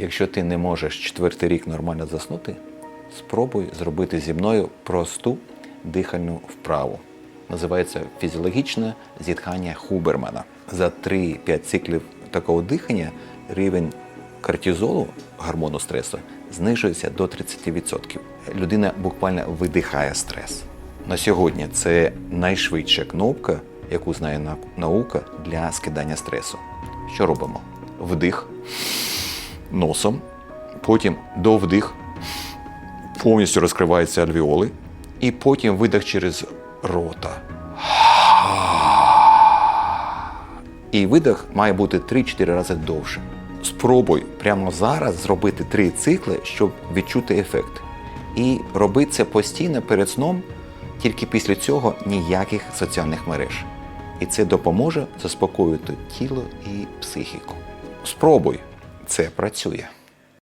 Якщо ти не можеш четвертий рік нормально заснути, спробуй зробити зі мною просту дихальну вправу. Називається фізіологічне зітхання Хубермана. За 3-5 циклів такого дихання рівень кортизолу, гормону стресу, знижується до 30%. Людина буквально видихає стрес. На сьогодні це найшвидша кнопка, яку знає наука для скидання стресу. Що робимо? Вдих носом, потім довдих, повністю розкриваються альвіоли, і потім видих через рота. І видих має бути 3-4 рази довше. Спробуй прямо зараз зробити три цикли, щоб відчути ефект. І роби це постійно перед сном, тільки після цього ніяких соціальних мереж. І це допоможе заспокоїти тіло і психіку. Спробуй, це працює.